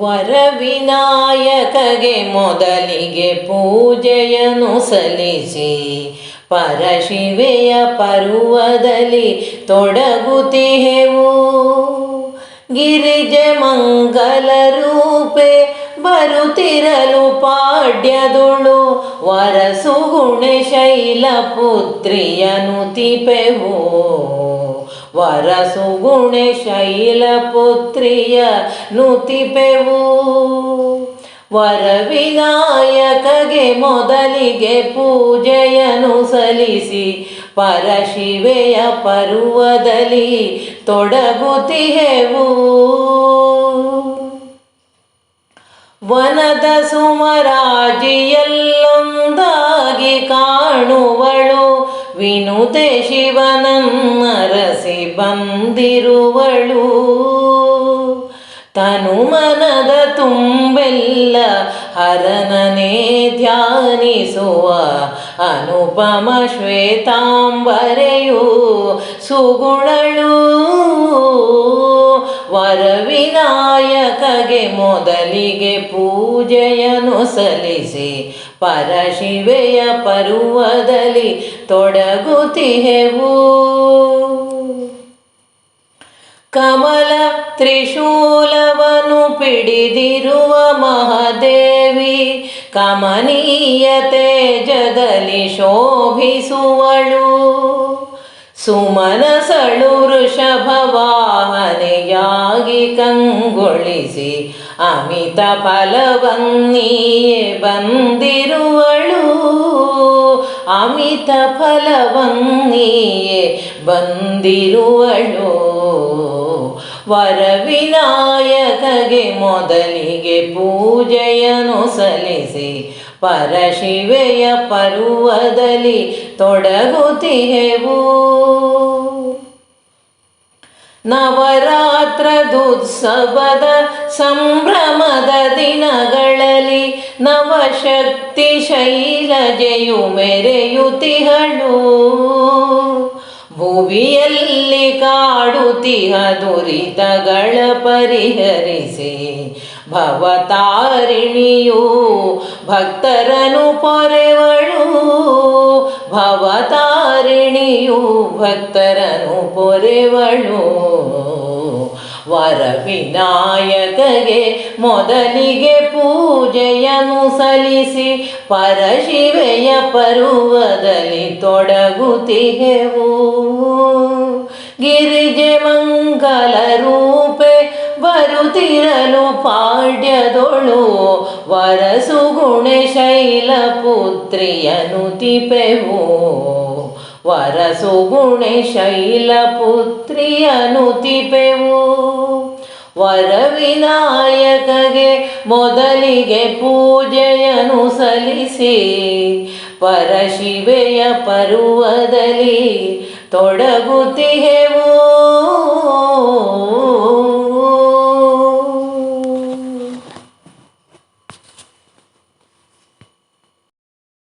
ವರವಿನಾಯಕಗೆ ಮೊದಲಿಗೆ ಪೂಜೆಯನ್ನು ಸಲ್ಲಿಸಿ, ಪರಶಿವೆಯ ಪರ್ವದಲ್ಲಿ ತೊಡಗುತ್ತಿಹೆವು. ಗಿರಿಜೆ ಮಂಗಲ ರೂಪೆ ಬರುತ್ತಿರಲು ಪಾಡ್ಯದುಳು, ವರಸುಗುಣೆ ಶೈಲ ಪುತ್ರಿಯನು ತಿಪೆವು. ವರಸುಗುಣೆ ಶೈಲ ಪುತ್ರಿಯ ನುತಿಪೆವು ವರವಿನಾಯಕಗೆ ಮೊದಲಿಗೆ ಪೂಜೆಯನ್ನು ಸಲ್ಲಿಸಿ ಪರಶಿವೆಯ ಪರ್ವದಲ್ಲಿ ತೊಡಗುತ್ತಿಹೆವು ವನದ ಸುಮರಾಜಿಯಲ್ಲೊಂದಾಗಿ ಕಾಣುವಳು. ವಿನುತೆ ಶಿವನನ್ನರಸಿ ಬಂದಿರುವಳು. ತನು ಮನದ ತುಂಬೆಲ್ಲ ಹರನನೇ ಧ್ಯಾನಿಸುವ ಅನುಪಮ ಶ್ವೇತಾಂಬರೆಯು ಸುಗುಣಳು. ವರವಿನಾಯಕಗೆ ಮೊದಲಿಗೆ ಪೂಜೆಯನ್ನು ಸಲ್ಲಿಸಿ ಪರಶಿವೆಯ ಪರ್ವದಲ್ಲಿ ತೊಡಗುತ್ತಿಹೆವು. ಕಮಲ ತ್ರಿಶೂಲವನು ಪಿಡಿದಿರುವ ಮಹಾದೇವಿ ಕಮನೀಯ ತೇಜದಲ್ಲಿ ಶೋಭಿಸುವಳು. ಸುಮನಸಳು ವೃಷಭವಾಹನೆಯಾಗಿ ಕಂಗೊಳಿಸಿ ಅಮಿತ ಫಲವನ್ನಿಯೇ ಬಂದಿರುವಳು. ಅಮಿತ ಫಲವನ್ನಿಯೇ ಬಂದಿರುವಳು. ವರವಿನಾಯಕಗೆ ಮೊದಲಿಗೆ ಪೂಜೆಯನ್ನು ಸಲ್ಲಿಸಿ ಪರಶಿವೆಯ ಪರ್ವದಲ್ಲಿ ತೊಡಗುತ್ತಿಹೆವು ನವರಾತ್ರದುತ್ಸವದ ಸಂಭ್ರಮದ ದಿನಗಳಲ್ಲಿ ನವಶಕ್ತಿ ಶೈಲಜೆಯು ಮೆರೆಯುತಿಹಳು ಭುವಿಯಲ್ಲಿ ಕಾಡುತಿಹ ದುರಿತಗಳ ಪರಿಹರಿಸಿ ಭವತಾರಿಣಿಯು ಭಕ್ತರನು ಪೊರೆವಳು. ಭವತಾರಿಣಿಯು ಭಕ್ತರನು ಪೊರೆವಳು. ವರವಿನಾಯಕಗೆ ಮೊದಲಿಗೆ ಪೂಜೆಯನ್ನು ಸಲ್ಲಿಸಿ ಪರಶಿವೆಯ ಪರ್ವದಲ್ಲಿ ತೊಡಗುತ್ತಿಹೆವು ಗಿರಿಜೆ ಮಂಗಲ ರೂಪೆ ಬರುತ್ತಿರಲು ಪಾಡ್ಯದೊಳು. ವರಸುಗುಣೆ ಶೈಲ ಪುತ್ರಿಯನು ತಿಪೆವು. ವರಸುಗುಣೆ ಶೈಲ ಪುತ್ರಿಯನು ತಿಪೆವು. ವರವಿನಾಯಕಗೆ ಮೊದಲಿಗೆ ಪೂಜೆಯನ್ನು ಸಲ್ಲಿಸಿ ಪರಶಿವೆಯ ಪರ್ವದಲ್ಲಿ ತೊಡಗುತ್ತಿಹೆವು.